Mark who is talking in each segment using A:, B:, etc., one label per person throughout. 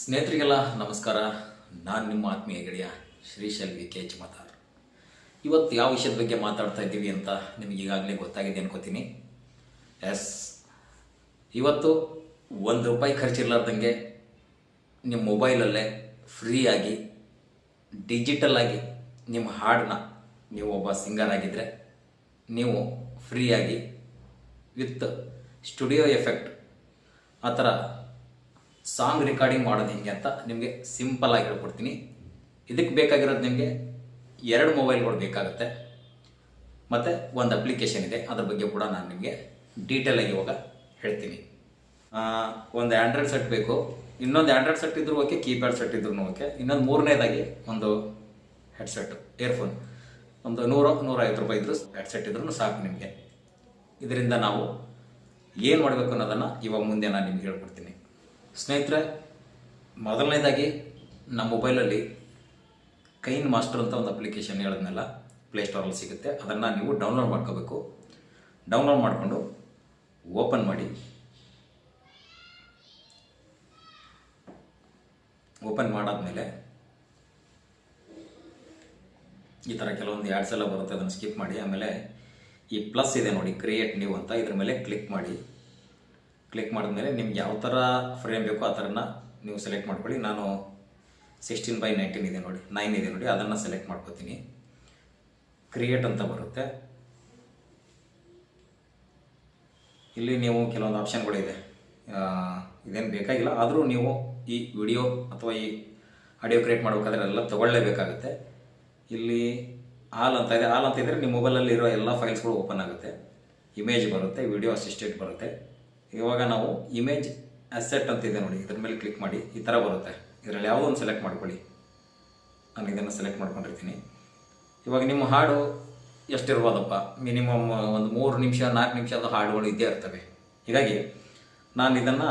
A: ಸ್ನೇಹಿತರಿಗೆಲ್ಲ ನಮಸ್ಕಾರ. ನಾನು ನಿಮ್ಮ ಆತ್ಮೀಯ ಗೆಳೆಯ Srishail V K H Mathar ಇವತ್ತು ಯಾವ ವಿಷಯದ ಬಗ್ಗೆ ಮಾತಾಡ್ತಾ ಇದ್ದೀವಿ ಅಂತ ನಿಮಗೆ ಈಗಾಗಲೇ ಗೊತ್ತಾಗಿದೆ ಅನ್ಕೋತೀನಿ. ಎಸ್, ಇವತ್ತು ಒಂದು ರೂಪಾಯಿ ಖರ್ಚಿರ್ಲಾರ್ದಂಗೆ ನಿಮ್ಮ ಮೊಬೈಲಲ್ಲೇ ಫ್ರೀಯಾಗಿ ಡಿಜಿಟಲ್ ಆಗಿ ನಿಮ್ಮ ಹಾಡನ್ನ ನೀವು ಒಬ್ಬ ಸಿಂಗರ್ ಆಗಿದ್ದರೆ ನೀವು ಫ್ರೀಯಾಗಿ ವಿತ್ ಸ್ಟುಡಿಯೋ ಎಫೆಕ್ಟ್ ಆ ಥರ ಸಾಂಗ್ ರೆಕಾರ್ಡಿಂಗ್ ಮಾಡೋದು ಹೇಗೆ ಅಂತ ನಿಮಗೆ ಸಿಂಪಲ್ ಆಗಿ ಹೇಳ್ಕೊಡ್ತೀನಿ. ಇದಕ್ಕೆ ಬೇಕಾಗಿರೋದು ನಿಮಗೆ ಎರಡು ಮೊಬೈಲ್ಗಳು ಬೇಕಾಗುತ್ತೆ. ಮತ್ತು ಒಂದು ಅಪ್ಲಿಕೇಶನ್ ಇದೆ. ಅದ್ರ ಬಗ್ಗೆ ಕೂಡ ನಾನು ನಿಮಗೆ ಡೀಟೇಲಾಗಿ ಇವಾಗ ಹೇಳ್ತೀನಿ. ಒಂದು ಆ್ಯಂಡ್ರಾಯ್ಡ್ ಸೆಟ್ ಬೇಕು. ಇನ್ನೊಂದು ಆ್ಯಂಡ್ರಾಯ್ಡ್ ಸೆಟ್ ಇದ್ರೂ ಓಕೆ ಕೀಪ್ಯಾಡ್ ಸೆಟ್ ಇದ್ರೂ ಓಕೆ ಇನ್ನೊಂದು ಮೂರನೇದಾಗಿ ಒಂದು ಹೆಡ್ಸೆಟ್ ಇಯರ್ಫೋನ್ ಒಂದು ನೂರು, ನೂರೈವತ್ತು ರೂಪಾಯಿ ಇದ್ರೂ ಹೆಡ್ಸೆಟ್ ಇದ್ರೂ ಸಾಕು ನಿಮಗೆ. ಇದರಿಂದ ನಾವು ಏನು ಮಾಡಬೇಕು ಅನ್ನೋದನ್ನು ಇವಾಗ ಮುಂದೆ ನಾನು ನಿಮ್ಗೆ ಹೇಳ್ಕೊಡ್ತೀನಿ. ಸ್ನೇಹಿತರೆ, ಮೊದಲನೇದಾಗಿ ನಮ್ಮ ಮೊಬೈಲಲ್ಲಿ ಕೈನ್ ಮಾಸ್ಟರ್ ಅಂತ ಒಂದು ಅಪ್ಲಿಕೇಶನ್ ಹೇಳೋದನ್ನೆಲ್ಲ ಪ್ಲೇಸ್ಟೋರಲ್ಲಿ ಸಿಗುತ್ತೆ. ಅದನ್ನು ನೀವು ಡೌನ್ಲೋಡ್ ಮಾಡ್ಕೋಬೇಕು. ಡೌನ್ಲೋಡ್ ಮಾಡಿಕೊಂಡು ಓಪನ್ ಮಾಡಿ. ಓಪನ್ ಮಾಡಾದ್ಮೇಲೆ ಈ ಥರ ಕೆಲವೊಂದು ಆ್ಯಡ್ಸ್ ಎಲ್ಲ ಬರುತ್ತೆ, ಅದನ್ನು ಸ್ಕಿಪ್ ಮಾಡಿ. ಆಮೇಲೆ ಈ ಪ್ಲಸ್ ಇದೆ ನೋಡಿ ಕ್ರಿಯೇಟ್ ನ್ಯೂ ಅಂತ. ಇದ್ರ ಮೇಲೆ ಕ್ಲಿಕ್ ಮಾಡಿ. ಕ್ಲಿಕ್ ಮಾಡಿದ್ಮೇಲೆ ನಿಮ್ಗೆ ಯಾವ ಥರ ಫ್ರೇಮ್ ಬೇಕೋ ಆ ಥರನ ನೀವು ಸೆಲೆಕ್ಟ್ ಮಾಡ್ಕೊಳ್ಳಿ. ನಾನು ಸಿಕ್ಸ್ಟೀನ್ ಬೈ ನೈನ್ಟೀನ್ ಇದೆ ನೋಡಿ. ನೈನ್ ಇದೆ ನೋಡಿ. ಅದನ್ನು ಸೆಲೆಕ್ಟ್ ಮಾಡ್ಕೋತೀನಿ. ಕ್ರಿಯೇಟ್ ಅಂತ ಬರುತ್ತೆ. ಇಲ್ಲಿ ನೀವು ಕೆಲವೊಂದು ಆಪ್ಷನ್ಗಳಿದೆ ಇದೇನು ಬೇಕಾಗಿಲ್ಲ. ಆದರೂ ನೀವು ಈ ವಿಡಿಯೋ ಅಥವಾ ಈ ಆಡಿಯೋ ಕ್ರಿಯೇಟ್ ಮಾಡಬೇಕಾದ್ರೆ ಎಲ್ಲ ತೊಗೊಳ್ಳೇಬೇಕಾಗುತ್ತೆ. ಇಲ್ಲಿ ಆಲ್ ಅಂತ ಇದೆ. ಆಲ್ ಅಂತ ಇದ್ದರೆ ನಿಮ್ಮ ಮೊಬೈಲಲ್ಲಿರೋ ಎಲ್ಲ ಫೈಲ್ಸ್ಗಳು ಓಪನ್ ಆಗುತ್ತೆ. ಇಮೇಜ್ ಬರುತ್ತೆ ವಿಡಿಯೋ ಅಸಿಸ್ಟೆಂಟ್ ಬರುತ್ತೆ. ಇವಾಗ ನಾವು ಇಮೇಜ್ ಅಸೆಟ್ ಅಂತ ಇದೆ ನೋಡಿ, ಇದ್ರ ಮೇಲೆ ಕ್ಲಿಕ್ ಮಾಡಿ, ಈ ಥರ ಬರುತ್ತೆ. ಇದರಲ್ಲಿ ಯಾವುದೋ ಒಂದು ಸೆಲೆಕ್ಟ್ ಮಾಡ್ಕೊಳ್ಳಿ. ನಾನು ಇದನ್ನು ಸೆಲೆಕ್ಟ್ ಮಾಡ್ಕೊಂಡಿರ್ತೀನಿ. ಇವಾಗ ನಿಮ್ಮ ಹಾಡು ಎಷ್ಟಿರ್ಬೋದಪ್ಪ? ಮಿನಿಮಮ್ ಒಂದು ಮೂರು ನಿಮಿಷ, ನಾಲ್ಕು ನಿಮಿಷದ ಹಾಡುಗಳು ಇದ್ದೇ ಇರ್ತವೆ. ಹೀಗಾಗಿ ನಾನು ಇದನ್ನು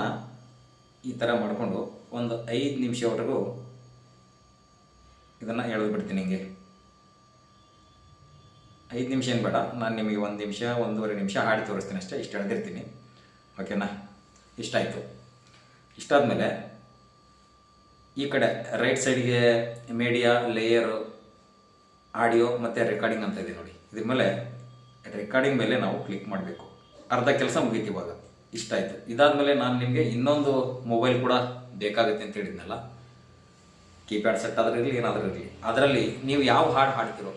A: ಈ ಥರ ಮಾಡಿಕೊಂಡು ಒಂದು ಐದು ನಿಮಿಷವರೆಗೂ ಇದನ್ನು ಎಳೆದು ಬಿಡ್ತೀನಿ ಹಿಂಗೆ. ಐದು ನಿಮಿಷ ಏನು ಬೇಡ. ನಾನು ನಿಮಗೆ ಒಂದು ನಿಮಿಷ, ಒಂದೂವರೆ ನಿಮಿಷ ಹಾಡಿ ತೋರಿಸ್ತೀನಿ ಅಷ್ಟೇ, ಇಷ್ಟು ಎಳೆದಿರ್ತೀನಿ. ಓಕೆನಾ ಇಷ್ಟಾಯಿತು ಇಷ್ಟಾದಮೇಲೆ ಈ ಕಡೆ ರೈಟ್ ಸೈಡ್ಗೆ ಮೀಡಿಯಾ ಲೇಯರು ಆಡಿಯೋ ಮತ್ತು ರೆಕಾರ್ಡಿಂಗ್ ಅಂತ ಇದೆ ನೋಡಿ. ಇದ್ರ ಮೇಲೆ ರೆಕಾರ್ಡಿಂಗ್ ಮೇಲೆ ನಾವು ಕ್ಲಿಕ್ ಮಾಡಬೇಕು. ಅರ್ಧ ಕೆಲಸ ಇಷ್ಟ ಆಯಿತು. ಇದಾದಮೇಲೆ ನಾನು ನಿಮಗೆ ಇನ್ನೊಂದು ಮೊಬೈಲ್ ಕೂಡ ಬೇಕಾಗುತ್ತೆ ಅಂತ ಹೇಳಿದ್ನಲ್ಲ. ಕೀಪ್ಯಾಡ್ ಸೆಟ್ ಆದ್ರೆ ಇರಲಿ, ಏನಾದರೂ ಇರಲಿ. ಅದರಲ್ಲಿ ನೀವು ಯಾವ ಹಾಡು ಹಾಡ್ತಿರೋ,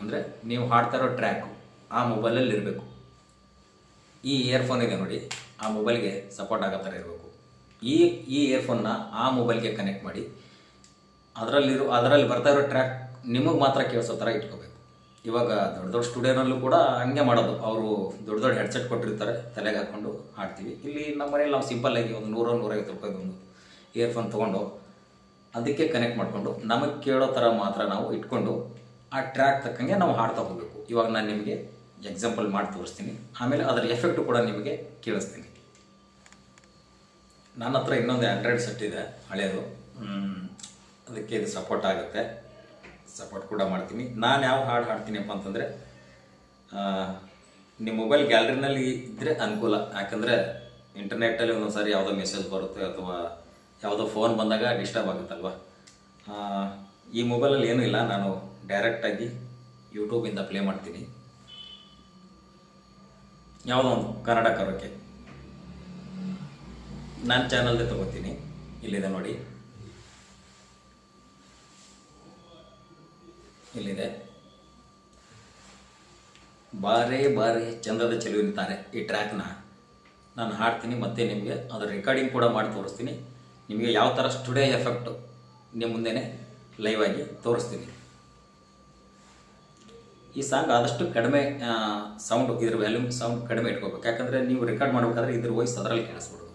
A: ಅಂದರೆ ನೀವು ಹಾಡ್ತಾ ಇರೋ ಟ್ರ್ಯಾಕು ಆ ಮೊಬೈಲಲ್ಲಿ ಇರಬೇಕು ಈ ಇಯರ್ಫೋನಿಗೆ ನೋಡಿ, ಆ ಮೊಬೈಲ್ಗೆ ಸಪೋರ್ಟ್ ಆಗೋ ಥರ ಇರಬೇಕು. ಈ ಈ ಇಯರ್ಫೋನ್ನ ಆ ಮೊಬೈಲ್ಗೆ ಕನೆಕ್ಟ್ ಮಾಡಿ, ಅದರಲ್ಲಿರೋ, ಅದರಲ್ಲಿ ಬರ್ತಾ ಇರೋ ಟ್ರ್ಯಾಕ್ ನಿಮಗೆ ಮಾತ್ರ ಕೇಳಿಸೋ ಥರ ಇಟ್ಕೋಬೇಕು. ಇವಾಗ ದೊಡ್ಡ ದೊಡ್ಡ ಸ್ಟುಡಿಯೋನಲ್ಲೂ ಕೂಡ ಹಂಗೆ ಮಾಡೋದು. ಅವರು ದೊಡ್ಡ ದೊಡ್ಡ ಹೆಡ್ಸೆಟ್ ಕೊಟ್ಟಿರ್ತಾರೆ, ತಲೆಗೆ ಹಾಕ್ಕೊಂಡು ಹಾಡ್ತೀವಿ. ಇಲ್ಲಿ ನಮ್ಮ ಮನೇಲಿ ನಾವು ಸಿಂಪಲ್ಲಾಗಿ ಒಂದು ನೂರು, ನೂರೈವತ್ತು ರೂಪಾಯಿದು ಒಂದು ಇಯರ್ಫೋನ್ ತೊಗೊಂಡು ಅದಕ್ಕೆ ಕನೆಕ್ಟ್ ಮಾಡಿಕೊಂಡು ನಮಗೆ ಕೇಳೋ ಥರ ಮಾತ್ರ ನಾವು ಇಟ್ಕೊಂಡು ಆ ಟ್ರ್ಯಾಕ್ ತಕ್ಕಂಗೆ ನಾವು ಹಾಡ್ತಾ ಹೋಗಬೇಕು. ಇವಾಗ ನಾನು ನಿಮಗೆ ಎಕ್ಸಾಂಪಲ್ ಮಾಡಿ ತೋರಿಸ್ತೀನಿ. ಆಮೇಲೆ ಅದರ ಎಫೆಕ್ಟು ಕೂಡ ನಿಮಗೆ ಕೇಳಿಸ್ತೀನಿ. ನನ್ನ ಹತ್ರ ಇನ್ನೊಂದು ಆ್ಯಂಡ್ರಾಯ್ಡ್ ಸೆಟ್ ಇದೆ ಹಳೆಯದು ಅದಕ್ಕೆ ಇದು ಸಪೋರ್ಟ್ ಆಗುತ್ತೆ. ಸಪೋರ್ಟ್ ಕೂಡ ಮಾಡ್ತೀನಿ. ನಾನು ಯಾವ ಹಾಡು ಹಾಡ್ತೀನಿಪ್ಪ ಅಂತಂದರೆ ನಿಮ್ಮ ಮೊಬೈಲ್ ಗ್ಯಾಲರಿನಲ್ಲಿ ಇದ್ದರೆ ಅನುಕೂಲ. ಯಾಕಂದರೆ ಇಂಟರ್ನೆಟ್ಟಲ್ಲಿ ಒಂದೊಂದು ಸಾರಿ ಯಾವುದೋ ಮೆಸೇಜ್ ಬರುತ್ತೆ ಅಥವಾ ಯಾವುದೋ ಫೋನ್ ಬಂದಾಗ ಡಿಸ್ಟರ್ಬ್ ಆಗುತ್ತಲ್ವ? ಈ ಮೊಬೈಲಲ್ಲಿ ಏನೂ ಇಲ್ಲ. ನಾನು ಡೈರೆಕ್ಟಾಗಿ ಯೂಟ್ಯೂಬಿಂದ ಪ್ಲೇ ಮಾಡ್ತೀನಿ. ಯಾವುದೋ ಒಂದು ಕನ್ನಡ ಕರೋಕೆ ನಾನು ಚಾನಲ್ದೆ ತಗೋತೀನಿ. ಇಲ್ಲಿದೆ ನೋಡಿ. ಇಲ್ಲಿದೆ. ಬಾರೇ ಬಾರೇ ಚಂದದ ಚೆಲುವಿರ್ತಾರೆ ಈ ಟ್ರ್ಯಾಕ್ನ ನಾನು ಹಾಡ್ತೀನಿ, ಮತ್ತೆ ನಿಮಗೆ ಅದರ ರೆಕಾರ್ಡಿಂಗ್ ಕೂಡ ಮಾಡಿ ತೋರಿಸ್ತೀನಿ. ನಿಮಗೆ ಯಾವ ಥರ ಸ್ಟುಡಿಯೋ ಎಫೆಕ್ಟು ನಿಮ್ಮ ಮುಂದೆನೇ ಲೈವ್ ಆಗಿ ತೋರಿಸ್ತೀನಿ. ಈ ಸಾಂಗ್ ಆದಷ್ಟು ಕಡಿಮೆ ಸೌಂಡ್ ಇದ್ರ ವ್ಯಾಲ್ಯೂಮ್ ಸೌಂಡ್ ಕಡಿಮೆ ಇಟ್ಕೋಬೇಕು. ಯಾಕಂದರೆ ನೀವು ರೆಕಾರ್ಡ್ ಮಾಡಬೇಕಾದ್ರೆ ಇದ್ರ ವಾಯ್ಸ್ ಅದರಲ್ಲಿ ಕೇಳಿಸ್ಬಿಡುದು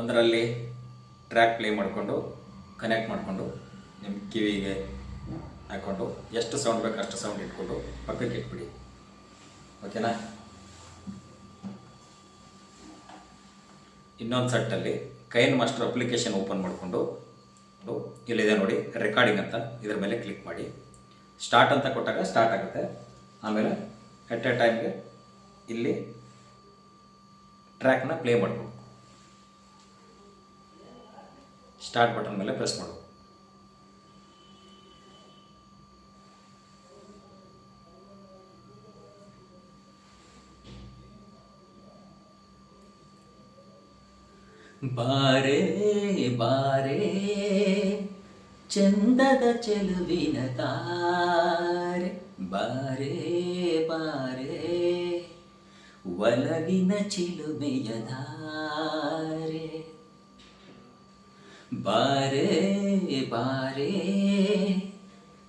A: ಒಂದರಲ್ಲಿ ಟ್ರ್ಯಾಕ್ ಪ್ಲೇ ಮಾಡಿಕೊಂಡು ಕನೆಕ್ಟ್ ಮಾಡಿಕೊಂಡು ನಿಮ್ಮ ಕಿವಿಗೆ ಹಾಕ್ಕೊಂಡು ಎಷ್ಟು ಸೌಂಡ್ ಬೇಕು ಅಷ್ಟು ಸೌಂಡ್ ಇಟ್ಕೊಂಡು ಪಕ್ಕಕ್ಕೆ ಇಟ್ಬಿಡಿ. ಓಕೆನಾ ಇನ್ನೊಂದು ಸೆಟ್ಟಲ್ಲಿ ಕೈನ್ ಮಾಸ್ಟರ್ ಅಪ್ಲಿಕೇಶನ್ ಓಪನ್ ಮಾಡಿಕೊಂಡು ಇಲ್ಲಿದೆ ನೋಡಿ ರೆಕಾರ್ಡಿಂಗ್ ಅಂತ. ಇದರ ಮೇಲೆ ಕ್ಲಿಕ್ ಮಾಡಿ. ಸ್ಟಾರ್ಟ್ ಅಂತ ಕೊಟ್ಟಾಗ ಸ್ಟಾರ್ಟ್ ಆಗುತ್ತೆ. ಆಮೇಲೆ ಎಟ್ ಎ ಟೈಮ್ಗೆ ಇಲ್ಲಿ ಟ್ರ್ಯಾಕ್ನ ಪ್ಲೇ ಮಾಡಬೇಕು. ಸ್ಟಾರ್ಟ್ ಬಟನ್ ಮೇಲೆ ಪ್ರೆಸ್ ಮಾಡಬೇಕು. ಬಾರೇ, ಬಾರೆ. ಚಂದದ ಚೆಲುವಿನ ತಾರೆ, ಬಾರೆ ಬಾರೆ. ಒಲವಿನ ಚಿಲುಮೆಯ ಧಾರೆ. ಬಾರೆ ಬಾರೆ.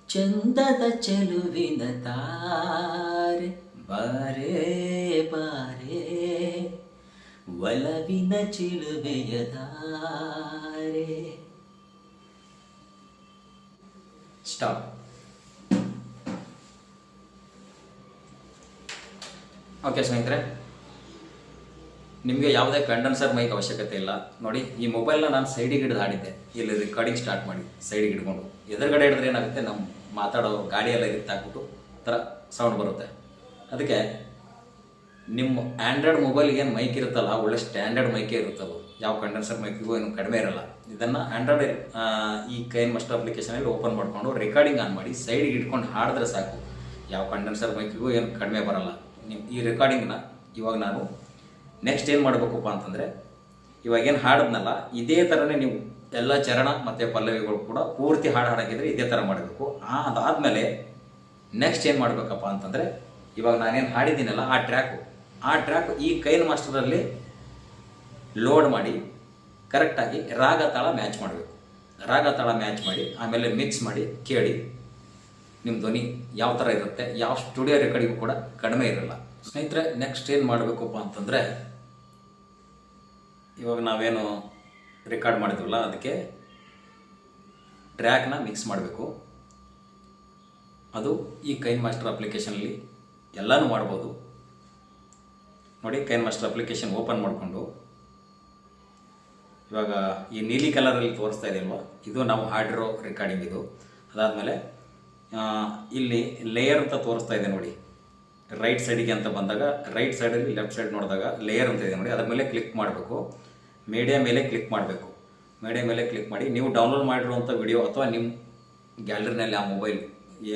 A: ಚಂದದ ಚೆಲುವಿನ ತಾರೆ, ಬಾರೆ ಬಾರೆ. ಒಲವಿನ ಚಿಲುಮೆಯ ಧಾರೆ. ಸ್ಟಾಪ್ ಓಕೆ ಸ್ನೇಹಿತರೆ. ನಿಮಗೆ ಯಾವುದೇ ಕಂಡೆನ್ಸರ್ ಮೈಕ್ ಅವಶ್ಯಕತೆ ಇಲ್ಲ. ನೋಡಿ, ಈ ಮೊಬೈಲ್ನ ನಾನು ಸೈಡಿಗೆ ಹಿಡಿದು ಹಾಡಿದ್ದೆ. ಇಲ್ಲಿ ರೆಕಾರ್ಡಿಂಗ್ ಸ್ಟಾರ್ಟ್ ಮಾಡಿ ಸೈಡಿಗೆ ಹಿಡ್ಕೊಂಡು. ಎದುರುಗಡೆ ಹಿಡಿದ್ರೆ ಏನಾಗುತ್ತೆ? ನಮ್ಮ ಮಾತಾಡೋ ಗಾಡಿಯೆಲ್ಲ ಇದಕ್ಕೆ ಹಾಕ್ಬಿಟ್ಟು ಥರ ಸೌಂಡ್ ಬರುತ್ತೆ. ಅದಕ್ಕೆ ನಿಮ್ಮ ಆ್ಯಂಡ್ರಾಯ್ಡ್ ಮೊಬೈಲ್ಗೆ ಏನು ಮೈಕ್ ಇರುತ್ತಲ್ಲ, ಒಳ್ಳೆ ಸ್ಟ್ಯಾಂಡರ್ಡ್ ಮೈಕೇ ಇರುತ್ತದು. ಯಾವ ಕಂಡೆನ್ಸರ್ ಮೈಕಿಗೂ ಏನು ಕಡಿಮೆ ಇರಲ್ಲ. ಇದನ್ನು ಆ್ಯಂಡ್ರಾಯ್ಡ್ ಈ ಕೈನ್ ಮಸ್ಟ್ ಅಪ್ಲಿಕೇಶನಲ್ಲಿ ಓಪನ್ ಮಾಡಿಕೊಂಡು ರೆಕಾರ್ಡಿಂಗ್ ಆನ್ ಮಾಡಿ ಸೈಡಿಗೆ ಇಟ್ಕೊಂಡು ಹಾಡಿದ್ರೆ ಸಾಕು. ಯಾವ ಕಂಡೆನ್ಸರ್ ಮೈಕಿಗೂ ಏನು ಕಡಿಮೆ ಬರಲ್ಲ. ನಿಮ್ಮ ಈ ರೆಕಾರ್ಡಿಂಗ್ನ ಇವಾಗ ನಾನು ನೆಕ್ಸ್ಟ್ ಏನು ಮಾಡಬೇಕಪ್ಪ ಅಂತಂದರೆ, ಇವಾಗ ಏನು ಹಾಡಿದ್ನಲ್ಲ, ಇದೇ ಥರನೇ ನೀವು ಎಲ್ಲ ಚರಣ ಮತ್ತು ಪಲ್ಲವಿಗಳು ಕೂಡ ಪೂರ್ತಿ ಹಾಡು ಹಾಡಾಕಿದ್ರೆ ಇದೇ ಥರ ಮಾಡಬೇಕು. ಅದಾದಮೇಲೆ ನೆಕ್ಸ್ಟ್ ಏನು ಮಾಡಬೇಕಪ್ಪ ಅಂತಂದರೆ, ಇವಾಗ ನಾನೇನು ಹಾಡಿದ್ದೀನಲ್ಲ, ಆ ಟ್ರ್ಯಾಕು ಆ ಟ್ರ್ಯಾಕ್ ಈ ಕೈನ್ ಮಾಸ್ಟರಲ್ಲಿ ಲೋಡ್ ಮಾಡಿ ಕರೆಕ್ಟಾಗಿ ರಾಗ ತಾಳ ಮ್ಯಾಚ್ ಮಾಡಬೇಕು. ರಾಗ ತಾಳ ಮ್ಯಾಚ್ ಮಾಡಿ, ಆಮೇಲೆ ಮಿಕ್ಸ್ ಮಾಡಿ, ಕೇಳಿ ನಿಮ್ಮ ಧ್ವನಿ ಯಾವ ಥರ ಇರುತ್ತೆ, ಯಾವ ಸ್ಟುಡಿಯೋ ರೆಕಾರ್ಡಿಗೂ ಕೂಡ ಕಡಿಮೆ ಇರಲ್ಲ. ಸ್ನೇಹಿತರೆ ನೆಕ್ಸ್ಟ್ ಏನು ಮಾಡಬೇಕಪ್ಪ ಅಂತಂದರೆ, ಇವಾಗ ನಾವೇನು ರೆಕಾರ್ಡ್ ಮಾಡಿದ್ವಲ್ಲ, ಅದಕ್ಕೆ ಟ್ರ್ಯಾಕ್ನ ಮಿಕ್ಸ್ ಮಾಡಬೇಕು. ಅದು ಈ ಕೈನ್ ಮಾಸ್ಟರ್ ಅಪ್ಲಿಕೇಶನಲ್ಲಿ ಎಲ್ಲನೂ ಮಾಡ್ಬೋದು. ನೋಡಿ ಕೈನ್ ಮಾಸ್ಟರ್ ಅಪ್ಲಿಕೇಶನ್ ಓಪನ್ ಮಾಡಿಕೊಂಡು, ಇವಾಗ ಈ ನೀಲಿ ಕಲರಲ್ಲಿ ತೋರಿಸ್ತಾ ಇದೆ ಇದು ನಾವು ಹಾಡಿರೋ ರೆಕಾರ್ಡಿಂಗ್ ಇದು. ಅದಾದಮೇಲೆ ಇಲ್ಲಿ ಲೇಯರ್ ಅಂತ ತೋರಿಸ್ತಾ ಇದೆ ನೋಡಿ. ರೈಟ್ ಸೈಡಿಗೆ ಅಂತ ಬಂದಾಗ ರೈಟ್ ಸೈಡಲ್ಲಿ ಲೆಫ್ಟ್ ಸೈಡ್ ನೋಡಿದಾಗ ಲೇಯರ್ ಅಂತ ಇದೆ ನೋಡಿ. ಅದರ ಮೇಲೆ ಕ್ಲಿಕ್ ಮಾಡಬೇಕು. ಮೀಡಿಯಾ ಮೇಲೆ ಕ್ಲಿಕ್ ಮಾಡಬೇಕು. ಮೀಡಿಯಾ ಮೇಲೆ ಕ್ಲಿಕ್ ಮಾಡಿ, ನೀವು ಡೌನ್ಲೋಡ್ ಮಾಡಿರುವಂಥ ವಿಡಿಯೋ ಅಥವಾ ನಿಮ್ಮ ಗ್ಯಾಲರಿನಲ್ಲಿ ಆ ಮೊಬೈಲ್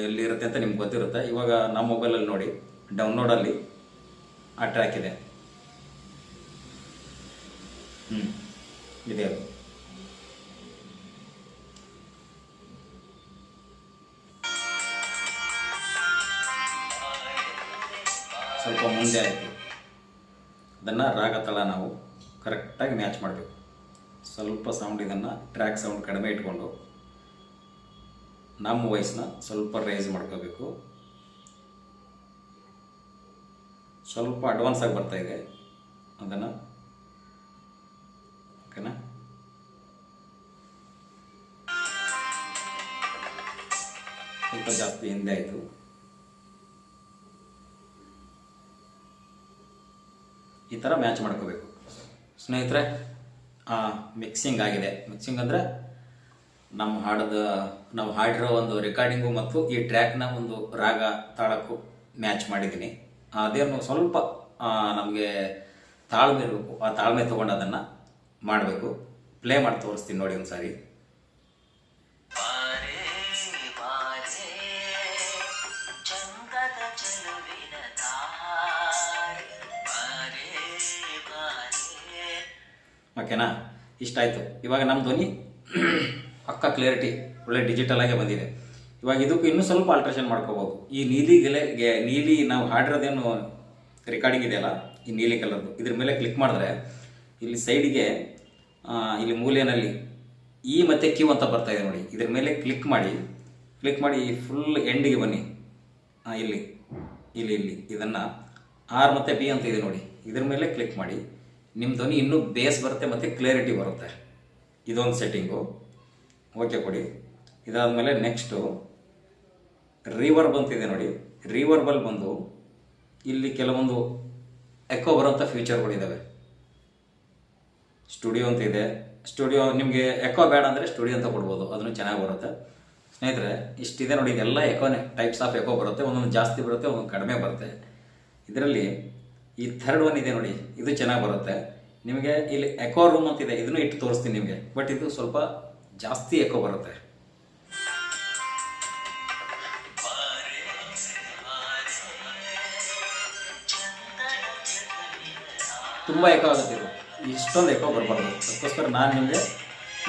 A: ಎಲ್ಲಿರುತ್ತೆ ಅಂತ ನಿಮ್ಗೆ ಗೊತ್ತಿರುತ್ತೆ. ಇವಾಗ, ನಮ್ಮ ಮೊಬೈಲಲ್ಲಿ ನೋಡಿ ಡೌನ್ಲೋಡಲ್ಲಿ ಆ ಟ್ರ್ಯಾಕ್ ಇದೆ ಹ್ಞೂ ಇದೆ ಸ್ವಲ್ಪ ಮುಂದೆ ಆಯಿತು. ಅದನ್ನು ರಾಗ ತಳ ನಾವು ಕರೆಕ್ಟಾಗಿ ಮ್ಯಾಚ್ ಮಾಡಬೇಕು. ಸ್ವಲ್ಪ ಸೌಂಡ್ ಇದನ್ನು ಟ್ರ್ಯಾಕ್ ಸೌಂಡ್ ಕಡಿಮೆ ಇಟ್ಕೊಂಡು ನಮ್ಮ ವಾಯ್ಸ್ನ ಸ್ವಲ್ಪ ರೈಸ್ ಮಾಡ್ಕೋಬೇಕು. ಸ್ವಲ್ಪ ಅಡ್ವಾನ್ಸ್ ಆಗಿ ಬರ್ತಾ ಇದೆ. ಅದನ್ನು? ಓಕೆನಾ ಸ್ವಲ್ಪ ಜಾಸ್ತಿ ಹಿಂದೆ ಆಯಿತು. ಈ ಥರ ಮ್ಯಾಚ್ ಮಾಡ್ಕೋಬೇಕು. ಸ್ನೇಹಿತರೆ ಮಿಕ್ಸಿಂಗ್ ಆಗಿದೆ. ಮಿಕ್ಸಿಂಗ್ ಅಂದರೆ ನಮ್ಮ ಹಾಡದ, ನಾವು ಹಾಡಿರೋ ಒಂದು ರೆಕಾರ್ಡಿಂಗು ಮತ್ತು ಈ ಟ್ರ್ಯಾಕ್ನ ಒಂದು ರಾಗ ತಾಳಕ್ಕೂ ಮ್ಯಾಚ್ ಮಾಡಿದ್ದೀನಿ. ಅದೇನು ಸ್ವಲ್ಪ ನಮಗೆ ತಾಳ್ಮೆ ಇರಬೇಕು. ಆ ತಾಳ್ಮೆ ತೊಗೊಂಡು ಅದನ್ನು ಮಾಡಬೇಕು. ಪ್ಲೇ ಮಾಡಿ ತೋರಿಸ್ತೀನಿ ನೋಡಿ ಒಂದು ಸಾರಿ ಓಕೆನಾ? ಇಷ್ಟಾಯಿತು ಇವಾಗ ನಮ್ಮ ಧ್ವನಿ ಪಕ್ಕ ಕ್ಲಿಯರಿಟಿ ಒಳ್ಳೆ ಡಿಜಿಟಲ್ ಆಗೇ ಬಂದಿದೆ. ಇವಾಗ ಇದಕ್ಕೂ ಇನ್ನೂ ಸ್ವಲ್ಪ ಆಲ್ಟ್ರೇಷನ್ ಮಾಡ್ಕೋಬೋದು. ಈ ನೀಲಿ ಗೆಲೆಗೆ ನೀಲಿ ನಾವು ಹಾಡಿರೋದೇನು ರೆಕಾರ್ಡಿಂಗ್ ಇದೆಯಲ್ಲ? ಈ ನೀಲಿ ಕಲರ್ದು. ಇದ್ರ ಮೇಲೆ ಕ್ಲಿಕ್ ಮಾಡಿದ್ರೆ ಇಲ್ಲಿ ಸೈಡಿಗೆ ಇಲ್ಲಿ ಮೂಲೆಯಲ್ಲಿ ಈ ಮತ್ತೆ ಕ್ಯೂ ಅಂತ ಬರ್ತಾ ಇದೆ ನೋಡಿ. ಇದ್ರ ಮೇಲೆ ಕ್ಲಿಕ್ ಮಾಡಿ. ಕ್ಲಿಕ್ ಮಾಡಿ ಫುಲ್ ಎಂಡಿಗೆ ಬನ್ನಿ. ಇಲ್ಲಿ. ಇಲ್ಲಿ ಇಲ್ಲಿ. ಇದನ್ನು ಆರ್ ಮತ್ತು ಬಿ ಅಂತ ಇದೆ ನೋಡಿ. ಇದ್ರ ಮೇಲೆ ಕ್ಲಿಕ್ ಮಾಡಿ. ನಿಮ್ಮ ಧ್ವನಿ ಇನ್ನೂ ಬೇಸ್ ಬರುತ್ತೆ ಮತ್ತು ಕ್ಲಿಯರಿಟಿ ಬರುತ್ತೆ. ಇದೊಂದು ಸೆಟ್ಟಿಂಗು ಓಕೆ ಕೊಡಿ. ಇದಾದಮೇಲೆ ನೆಕ್ಸ್ಟು ರೀವರ್ಬ್ ಅಂತಿದೆ ನೋಡಿ. ರಿವರ್ಬಲ್ ಬಂದು ಇಲ್ಲಿ ಕೆಲವೊಂದು ಎಕೋ ಬರೋಂಥ ಫೀಚರ್ಗಳಿದ್ದಾವೆ ಸ್ಟುಡಿಯೋ ಅಂತ ಇದೆ. ಸ್ಟುಡಿಯೋ ನಿಮಗೆ ಎಕೋ ಬೇಡ ಅಂದರೆ ಸ್ಟುಡಿಯೋ ಅಂತ ಕೊಡ್ಬೋದು. ಅದನ್ನು ಚೆನ್ನಾಗಿ ಬರುತ್ತೆ. ಸ್ನೇಹಿತರೆ, ಇಷ್ಟಿದೆ ನೋಡಿ, ಇದೆಲ್ಲ ಎಕೋನೇ ಟೈಪ್ಸ್ ಆಫ್ ಎಕೋ ಬರುತ್ತೆ. ಒಂದೊಂದು ಜಾಸ್ತಿ ಬರುತ್ತೆ, ಒಂದೊಂದು ಕಡಿಮೆ ಬರುತ್ತೆ. ಇದರಲ್ಲಿ ಈ ಥರ್ಡ್ ಒನ್ ಇದೆ ನೋಡಿ, ಇದು ಚೆನ್ನಾಗಿ ಬರುತ್ತೆ. ನಿಮಗೆ ಇಲ್ಲಿ ಎಕೋ ರೂಮ್ ಅಂತಿದೆ ಇದನ್ನು ಇಟ್ಟು ತೋರಿಸ್ತೀನಿ ನಿಮಗೆ. ಬಟ್ ಇದು ಸ್ವಲ್ಪ ಜಾಸ್ತಿ ಎಕೋ ಬರುತ್ತೆ. ತುಂಬ ಎಕೋ ಆಗುತ್ತೆ ಇಷ್ಟೊಂದು ಎಕೋ ಬರಬಾರ್ದು. ಅದಕ್ಕೋಸ್ಕರ ನಾನು ನಿಮಗೆ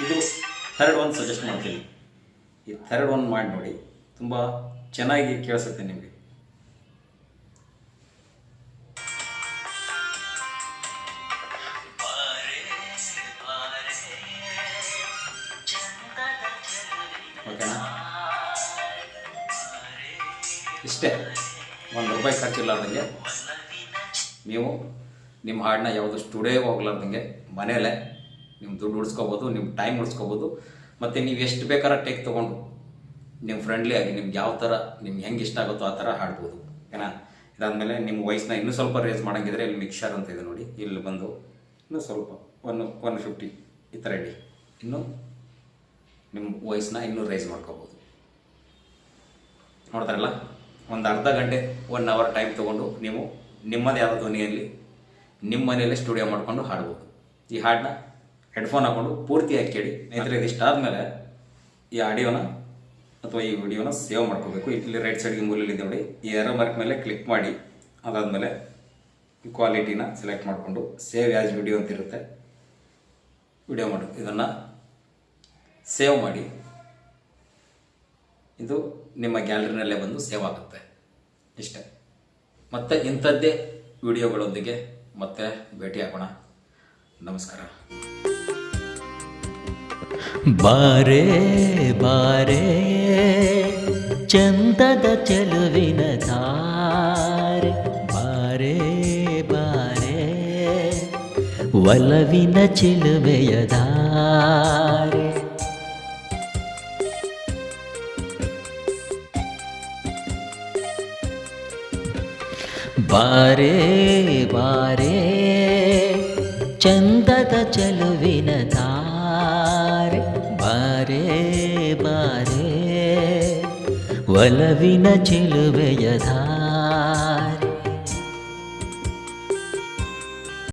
A: ಇದು ಥರ್ಡ್ ಒನ್ ಸಜೆಸ್ಟ್ ಮಾಡ್ತೀನಿ. ಈ ಥರ್ಡ್ ಒನ್ ಮಾಡಿ ನೋಡಿ. ತುಂಬ ಚೆನ್ನಾಗಿ ಕೇಳಿಸುತ್ತೆ ನಿಮಗೆ. ಓಕೆನಾ? ಇಷ್ಟೇ. ಒಂದು ರೂಪಾಯಿ ಖರ್ಚಿಲ್ಲ ನನಗೆ ನೀವು ನಿಮ್ಮ ಹಾಡನ್ನ ಯಾವುದು ಸ್ಟುಡಿಯೋಗೆ ಹೋಗ್ಲಾರ್ದಂಗೆ ಮನೆಯಲ್ಲೇ ನಿಮ್ಮ ದುಡ್ಡು ಉಳಿಸ್ಕೋಬೋದು ನಿಮ್ಮ ಟೈಮ್ ಉಳಿಸ್ಕೋಬೋದು, ಮತ್ತು ನೀವು ಎಷ್ಟು ಬೇಕಾರ ಟೇಕ್ ತೊಗೊಂಡು ನಿಮ್ಮ ಫ್ರೆಂಡ್ಲಿ ಆಗಿ ನಿಮ್ಗೆ ಯಾವ ಥರ ನಿಮ್ಗೆ ಹೆಂಗೆ ಇಷ್ಟ ಆಗುತ್ತೋ ಆ ಥರ ಹಾಡ್ಬೋದು. ಓಕೆನಾ ಇದಾದಮೇಲೆ ನಿಮ್ಮ ವಯಸ್ಸನ್ನ ಇನ್ನೂ ಸ್ವಲ್ಪ ರೇಸ್ ಮಾಡೋಂಗಿದ್ರೆ ಇಲ್ಲಿ ಮಿಕ್ಸರ್ ಅಂತ ಇದೆ ನೋಡಿ. ಇಲ್ಲಿ ಬಂದು ಇನ್ನೂ ಸ್ವಲ್ಪ ಒನ್ ಒನ್ ಫಿಫ್ಟಿ ಈ ಥರ ಇಡಿ. ಇನ್ನೂ ನಿಮ್ಮ ವಯಸ್ಸನ್ನ ಇನ್ನೂ ರೈಸ್ ಮಾಡ್ಕೋಬೋದು. ನೋಡ್ತಾರಲ್ಲ? ಒಂದು ಅರ್ಧ ಗಂಟೆ ಒನ್ ಅವರ್ ಟೈಮ್ ತೊಗೊಂಡು ನೀವು ನಿಮ್ಮದೇ ಆದ ಧ್ವನಿಯಲ್ಲಿ ನಿಮ್ಮ ಮನೆಯಲ್ಲೇ ಸ್ಟುಡಿಯೋ ಮಾಡಿಕೊಂಡು ಹಾಡ್ಬೋದು ಈ ಹಾಡನ್ನ ಹೆಡ್ಫೋನ್ ಹಾಕ್ಕೊಂಡು ಪೂರ್ತಿಯಾಗಿ ಕೇಳಿ, ಸ್ನೇಹಿತರೆ ಇದಿಷ್ಟ ಆದಮೇಲೆ ಈ ಆಡಿಯೋನ ಅಥವಾ ಈ ವಿಡಿಯೋನ ಸೇವ್ ಮಾಡ್ಕೋಬೇಕು. ಇಲ್ಲಿ ರೈಟ್ ಸೈಡ್ಗೆ ಮೂಲೆಯಲ್ಲಿ ಇದೆ ನೋಡಿ. ಈ ಎರ ಮಾರ್ಕ್ ಮೇಲೆ ಕ್ಲಿಕ್ ಮಾಡಿ, ಅದಾದಮೇಲೆ ಕ್ವಾಲಿಟಿನ ಸೆಲೆಕ್ಟ್ ಮಾಡಿಕೊಂಡು ಸೇವ್ ಆ್ಯಸ್ ವಿಡಿಯೋ ಅಂತಿರುತ್ತೆ ವಿಡಿಯೋ ಮಾಡಿ. ಇದನ್ನು ಸೇವ್ ಮಾಡಿ. ಇದು ನಿಮ್ಮ ಗ್ಯಾಲರಿನಲ್ಲೇ ಬಂದು ಸೇವ್ ಆಗುತ್ತೆ. ಇಷ್ಟೆ. ಮತ್ತು ಇಂಥದ್ದೇ ವಿಡಿಯೋಗಳೊಂದಿಗೆ ಮತ್ತೆ ಭೇಟಿ ಆಗೋಣ. ನಮಸ್ಕಾರ.
B: ಬಾರೆ ಬಾರೆ ಚಂದದ ಚೆಲುವಿನ ತಾರೆ ಬಾರೆ ಬಾರೆ ಒಲವಿನ ಚಿಲುಮೆಯ ದಾರೆ. ಬಾರೆ ಬಾರೆ ಚಂದದ ಚೆಲುವಿನ ತಾರೆ ಬಾರೆ ಬಾರೆ ಒಲವಿನ ಚೆಲುವೆಯ ಧಾರೆ